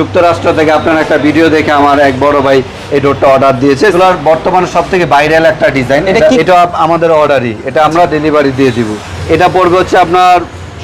যুক্তরাষ্ট্র থেকে আপনার একটা ভিডিও দেখে আমার এক বড় ভাই এই ডোরটা অর্ডার দিয়েছে। এগুলোর বর্তমানে সব থেকে ভাইরাল একটা ডিজাইন এটা আমাদের অর্ডারই এটা আমরা ডেলিভারি দিয়ে দিব। এটা পড়বে হচ্ছে আপনার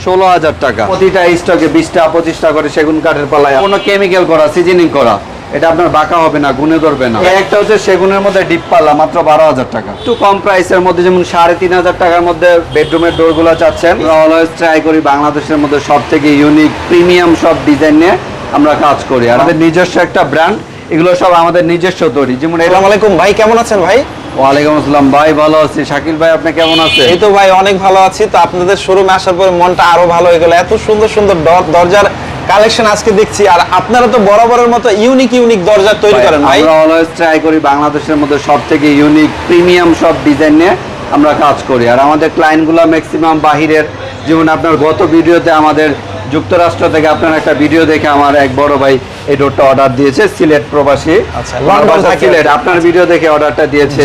ষোলো হাজার টাকা। প্রতিটা স্টকে বিশটা পঁচিশটা করে সেগুন কাঠের পালায়। কোনো কেমিক্যাল করা সিজনিং করা। এটা আপনার বাঁকা হবে না গুনে ধরবে না। একটা হচ্ছে সেগুনের মধ্যে ডিপ পাল্লা মাত্র বারো হাজার টাকা। একটু কম প্রাইসের মধ্যে যেমন সাড়ে তিন হাজার টাকার মধ্যে বেডরুমের ডোরগুলো চাচ্ছেন। অলওয়েজ ট্রাই করি বাংলাদেশের মধ্যে সব থেকে ইউনিক প্রিমিয়াম সব ডিজাইন নিয়ে। আমরা কাজ করি। আর আমাদের নিজস্ব একটা ব্র্যান্ড এগুলো সব আমাদের নিজস্ব তৈরি। যেমন আসসালামু আলাইকুম ভাই কেমন আছেন ভাই? ওয়ালাইকুম আসসালাম ভাই ভালো আছি। শাকিল ভাই আপনি কেমন আছেন? এই তো ভাই অনেক ভালো আছি। তো আপনাদের শোরুমে আসার পরে মনটা আরও ভালো হয়ে গেল। এত সুন্দর সুন্দর দর- দরজার কালেকশন আজকে দেখছি। আর আপনারা তো বরাবরের মতো ইউনিক ইউনিক দরজা তৈরি করেন ভাই। আমরা অলওয়েজ ট্রাই করি বাংলাদেশের মধ্যে সব থেকে ইউনিক প্রিমিয়াম সব ডিজাইন নিয়ে আমরা কাজ করি। আর আমাদের ক্লায়েন্টগুলো ম্যাক্সিমাম বাহিরের। যেমন আপনার গত ভিডিওতে আমাদের যুক্তরাষ্ট্র থেকে আপনার একটা ভিডিও দেখে আমার এক বড় ভাই এই ডোরটা অর্ডার দিয়েছে সিলেট প্রবাসী। আচ্ছা। সিলেট। আপনার ভিডিও দেখে অর্ডারটা দিয়েছে।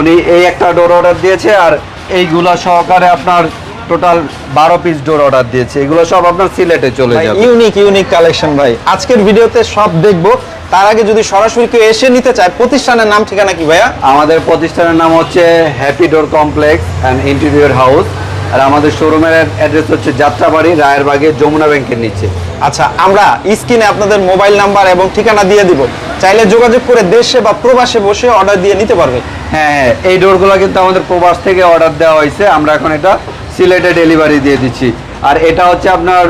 উনি এই একটা ডোর অর্ডার দিয়েছে আর এইগুলা সহকারে আপনার টোটাল বারো পিস ডোর অর্ডার দিয়েছে। এগুলো সব আপনার সিলেটে চলে যাবে। ইউনিক ইউনিক কালেকশন ভাই। আজকের ভিডিওতে সব দেখব। তার আগে যদি সরাসরি কেউ এসে নিতে চায় প্রতিষ্ঠানের নাম ঠিকানা কি ভাইয়া? আমাদের প্রতিষ্ঠানের নাম হচ্ছে happy door complex and interior house আর আমাদের শোরুমের অ্যাড্রেস হচ্ছে যাত্রাবাড়ি রায়েরবাগে যমুনা ব্যাংকের নিচে। আচ্ছা আমরা স্ক্রিনে আপনাদের মোবাইল নাম্বার এবং ঠিকানা দিয়ে দিব। চাইলে যোগাযোগ করে দেশে বা প্রবাসে বসে অর্ডার দিয়ে নিতে পারবে হ্যাঁ হ্যাঁ এই ডোরগুলো কিন্তু আমাদের প্রবাস থেকে অর্ডার দেওয়া হয়েছে। আমরা এখন এটা সিলেটে ডেলিভারি দিয়ে দিচ্ছি। আর এটা হচ্ছে আপনার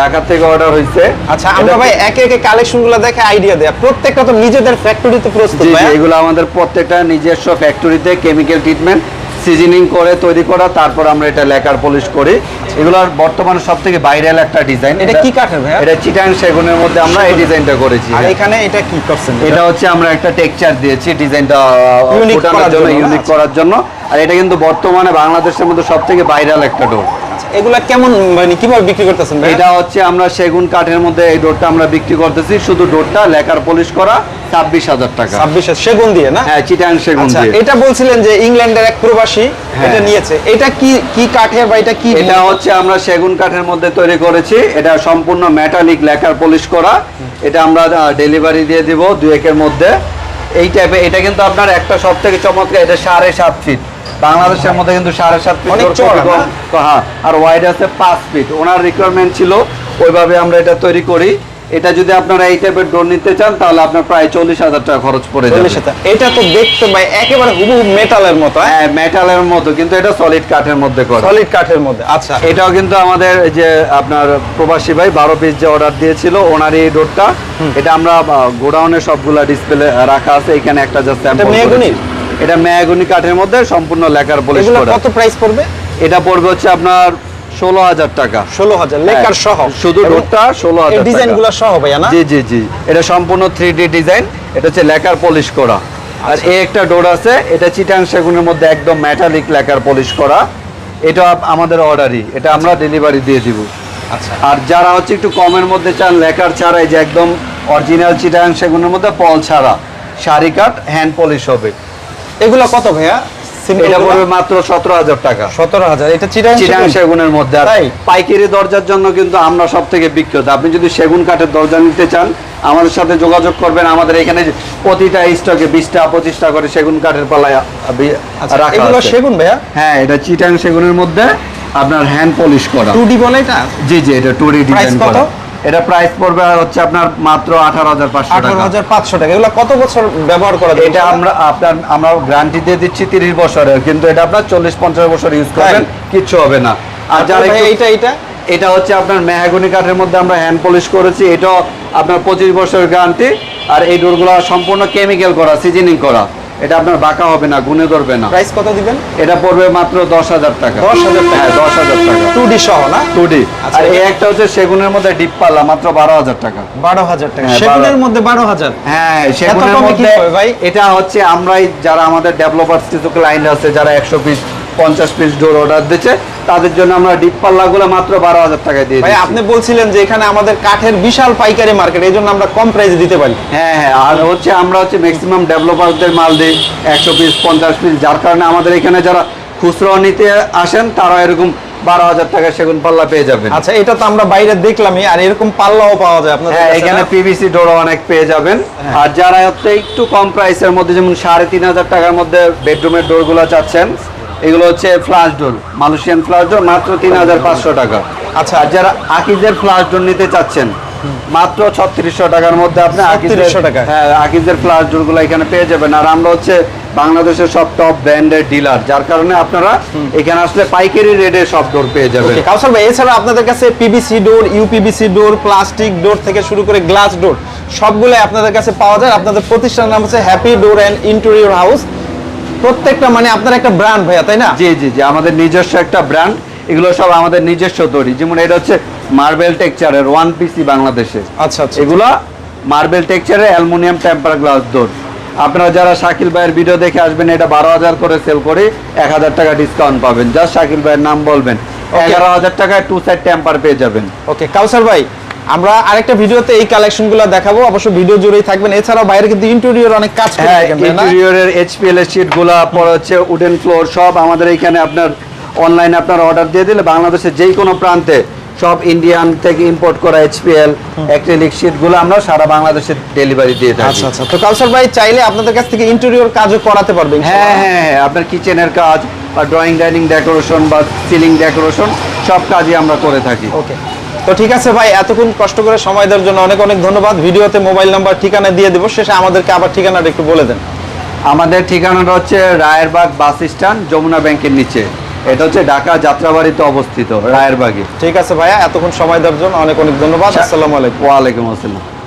ঢাকা থেকে অর্ডার হয়েছে। আচ্ছা আমরা ভাই একে একে কালেকশনগুলো দেখে আইডিয়া দেয়া প্রত্যেকটা তো নিজেদের ফ্যাক্টরিতে প্রস্তুত জি, এগুলো আমাদের প্রত্যেকটা নিজস্ব ফ্যাক্টরিতে কেমিক্যাল ট্রিটমেন্ট সিজনিং করে তৈরি করা তারপর আমরা এটা লেকার পলিশ করি। এগুলোর বর্তমানে সব থেকে ভাইরাল একটা ডিজাইন। এটা কি কাঠের ভাই এটা চিটাং সেগুনের মধ্যে আমরা এই ডিজাইনটা করেছি। আর এখানে এটা কি করছেন? এটা হচ্ছে আমরা একটা টেক্সচার দিয়েছি ডিজাইনটা ইউনিক করার জন্য ইউনিক করার জন্য। আর এটা কিন্তু বর্তমানে বাংলাদেশের মধ্যে সব থেকে ভাইরাল একটা ডোর। এগুলা কেমন মানে কীভাবে বিক্রি করতেছেন? এটা হচ্ছে আমরা সেগুন কাঠের মধ্যে এই ডোরটা আমরা বিক্রি করতেছি। শুধু ডোরটা লেকার পলিশ করা ছাব্বিশ হাজার টাকা। 26 সেগুন দিয়ে না? হ্যাঁ চিটাং সেগুন আচ্ছা দিয়ে। এটা বলছিলেন যে ইংল্যান্ডের এক প্রবাসী হ্যাঁ। এটা নিয়েছে। এটা কি কি কাঠের বা এটা কি এটা হচ্ছে আমরা সেগুন কাঠের মধ্যে তৈরি করেছি। এটা সম্পূর্ণ মেটালিক লেকার পলিশ করা। এটা আমরা ডেলিভারি দিয়ে দিব দুই একের মধ্যে। এই টাইপে এটা কিন্তু আপনার একটা সব থেকে চমৎকার এটা সাড়ে সাত ফিট বাংলাদেশের মধ্যে কিন্তু সাড়ে সাত ফিট হ্যাঁ আর ওয়াইড আছে পাঁচ ফিট ওনার রিকোয়ারমেন্ট ছিল ওইভাবে আমরা এটা তৈরি করি। এটা যদি আপনারা এই টাইপের ডোর নিতে চান তাহলে আপনার প্রায় চল্লিশ হাজার টাকা খরচ পড়ে যাবে। এটা তো দেখতে ভাই একেবারে হুবহু মেটালের মতো হ্যাঁ? মেটালের মতো কিন্তু এটা সলিড কাঠের মধ্যে করে। সলিড কাঠের মধ্যে আচ্ছা। এটাও কিন্তু আমাদের এই যে আপনার প্রবাসী ভাই বারো পিস যে অর্ডার দিয়েছিল ওনার এই ডোরটা এটা আমরা গোডাউনে সবগুলা ডিসপ্লে রাখা আছে। এখানে একটা জাস্ট মেহগনির? এটা মেয়াগুনি কাঠের মধ্যে সম্পূর্ণ লেকার পলিশ এগুলো করা কত প্রাইস পড়বে? এটা পড়বে হচ্ছে আপনার ষোলো হাজার টাকা। ষোলো হাজার লেকার সহ। হ্যাঁ, শুধু এবং ডোরটা ষোলো হাজার ডিজাইনগুলো সহ ভাইয়া না? জি জি জি। এটা সম্পূর্ণ থ্রি ডি ডিজাইন এটা হচ্ছে লেকার পলিশ করা। আর আচ্ছা। এই একটা ডোর আছে এটা চিটাং সেগুনের মধ্যে একদম মেটালিক লেকার পলিশ করা। এটা আমাদের অর্ডারই এটা আমরা ডেলিভারি দিয়ে দিব। আচ্ছা। আর যারা হচ্ছে একটু কমের মধ্যে চান লেকার ছাড়াই যে একদম অরিজিনাল চিটাং সেগুনের মধ্যে পল ছাড়া শাড়ি কাট হ্যান্ড পলিশ হবে। এগুলো কত ভাইয়া? এটা পড়বে মাত্র সতেরো হাজার টাকা। সতেরো হাজার। এটা চিটাং চিটাং সেগুনের মধ্যে। আর পাইকারি দরজার জন্য কিন্তু আমরা সব থেকে বিখ্যাত। আপনি যদি সেগুন কাঠের দরজা নিতে চান আমাদের সাথে যোগাযোগ করবেন। আমাদের এখানে প্রতিটা স্টকে বিশটা পঁচিশটা করে সেগুন কাঠের পালায় আচ্ছা, রাখা এগুলো সেগুন ভাইয়া? হ্যাঁ এটা চিটাং সেগুনের মধ্যে আপনার হ্যান্ড পলিশ করা। টু ডি বলে এটা? জি জি এটা টু ডি ডিজাইন করা। এটা প্রাইস পড়বে হচ্ছে আপনার মাত্র আঠারো হাজার পাঁচশো আঠারো হাজার পাঁচশো টাকা। এগুলো কত বছর ব্যবহার করা যাবে? এটা আমরা আপনার আমরা গ্যারান্টি দিয়ে দিচ্ছি তিরিশ বছরের কিন্তু এটা আপনার চল্লিশ পঞ্চাশ বছর ইউজ করবেন কিচ্ছু হবে না। আর যারা এইটা এটা এটা হচ্ছে আপনার মেহাগনি কাঠের মধ্যে আমরা হ্যান্ড পলিশ করেছি এটাও আপনার পঁচিশ বছরের গ্যারান্টি আর এই ডোরগুলো সম্পূর্ণ কেমিক্যাল করা সিজনিং করা। এটা আপনার বাঁকা হবে না গুনে ধরবে না। প্রাইস কত দিবেন? এটা পড়বে মাত্র দশ হাজার টাকা। 10,000 টাকা? হ্যাঁ দশ হাজার টাকা। টু ডি সহ না? Two D. আচ্ছা, আর এই একটা হচ্ছে সেগুনের মধ্যে ডিপ পাল্লা মাত্র বারো হাজার টাকা। বারো হাজার টাকা। হ্যাঁ, সেগুনের। মধ্যে বারো হাজার? হ্যাঁ সেগুনের মধ্যে ভাই? এটা হচ্ছে আমরাই যারা আমাদের ডেভেলপার্স কিছু ক্লায়েন্ট আছে যারা একশো পিস পঞ্চাশ পিস ডোর অর্ডার দিচ্ছে। তাদের জন্য আমরা ডিপ পাল্লাগুলো মাত্র বারো হাজার টাকায় দিয়ে ভাই আপনি বলছিলেন যে এখানে আমাদের কাঠের বিশাল পাইকারি মার্কেট এই জন্য আমরা কম প্রাইসে দিতে পারি। হ্যাঁ হ্যাঁ আর হচ্ছে আমরা হচ্ছে ম্যাক্সিমাম ডেভেলপারদের মাল দিই একশো পিস পঞ্চাশ পিস যার কারণে আমাদের এখানে যারা খুচরো নিতে আসেন তারা এরকম বারো হাজার টাকা সেগুন পাল্লা পেয়ে যাবেন। আচ্ছা এটা তো আমরা বাইরে দেখলামই আর এরকম পাল্লাও পাওয়া যায় আপনাদের হ্যাঁ এখানে? পিভিসি ডোর অনেক পেয়ে যাবেন। হ্যাঁ। আর যারা হচ্ছে একটু কম প্রাইসের মধ্যে যেমন সাড়ে তিন হাজার টাকার মধ্যে বেডরুমের ডোরগুলো চাচ্ছেন এগুলো হচ্ছে flush door Malaysian flush door মাত্র তিন হাজার পাঁচশো টাকা। আচ্ছা। আর যারা আকিজের ফ্লাশ ডোর নিতে চাচ্ছেন মাত্র ছত্রিশশো টাকার মধ্যে আপনি আকিজের 3600 টাকায়। হ্যাঁ আকিজের ফ্লাশ ডোরগুলো এখানে পেয়ে যাবেন। আর আমরা হচ্ছে বাংলাদেশের সব টপ ব্র্যান্ডের ডিলার যার কারণে আপনারা এখানে আসলে পাইকারি রেটে সব ডোর পেয়ে যাবেন। কাউসার ভাই এছাড়া আপনাদের কাছে PVC door UPVC door plastic door থেকে শুরু করে গ্লাস ডোর সবগুলো আপনাদের কাছে পাওয়া যায়। আপনাদের প্রতিষ্ঠানের নাম হচ্ছে happy door and interior house প্রত্যেকটা মানে আপনার একটা ব্র্যান্ড ভাইয়া তাই না? জি জি জি আমাদের নিজস্ব একটা ব্র্যান্ড এগুলো সব আমাদের নিজস্ব তৈরি। যেমন এটা হচ্ছে মার্বেল টেক্সচারের ওয়ান পিসি বাংলাদেশে। আচ্ছা আচ্ছা। এগুলা মার্বেল টেক্সচারের অ্যালুমিনিয়াম টেম্পার গ্লাস ডোর আপনারা যারা শাকিল ভাইয়ের ভিডিও দেখে আসবেন এটা বারো হাজার করে সেল করে এক হাজার টাকা ডিসকাউন্ট পাবেন। জাস্ট শাকিল ভাইয়ের নাম বলবেন। এগারো হাজার টাকায় টু সাইড টেম্পার পেয়ে যাবেন। ওকে কাউসার ভাই আমরা আরেকটা ভিডিওতে এই কালেকশনগুলো দেখাবো। অবশ্য ভিডিও জুড়েই থাকবেন। এছাড়াও বাইরে কিন্তু ইন্টেরিয়র অনেক কাজ করে হ্যাঁ থাকেন, ইন্টেরিয়রের এইচপিএল এর শীটগুলা পরে হচ্ছে উডেন ফ্লোর সব আমাদের এখানে আপনার অনলাইনে আপনার অর্ডার দিয়ে দিলে বাংলাদেশের যেই কোনো প্রান্তে সব ইন্ডিয়ান থেকে ইম্পোর্ট করা এইচপিএল অ্যাক্রিলিক শীটগুলো আমরা সারা বাংলাদেশে ডেলিভারি দিয়ে থাকি। আচ্ছা আচ্ছা। তো কাউসার ভাই চাইলে আপনাদের কাছ থেকে ইন্টেরিয়র কাজও করাতে পারবেন হ্যাঁ হ্যাঁ হ্যাঁ আপনার কিচেনের কাজ বা ড্রয়িং ডাইনিং ডেকোরেশন বা সিলিং ডেকোরেশন সব কাজই আমরা করে থাকি। ওকে তো ঠিক আছে ভাই এতক্ষণ কষ্ট করে সময় দেওয়ার জন্য অনেক অনেক ধন্যবাদ। ভিডিওতে মোবাইল নাম্বার ঠিকানা দিয়ে দেবো। শেষে আমাদেরকে আবার ঠিকানাটা একটু বলে দেন। আমাদের ঠিকানাটা হচ্ছে রায়েরবাগ বাস স্ট্যান্ড যমুনা ব্যাংকের নিচে। এটা হচ্ছে ঢাকা যাত্রাবাড়িতে অবস্থিত রায়েরবাগে। ঠিক আছে ভাইয়া এতক্ষণ সময় দেওয়ার জন্য অনেক অনেক ধন্যবাদ। আসসালামু আলাইকুম। ওয়ালাইকুম আসসালাম।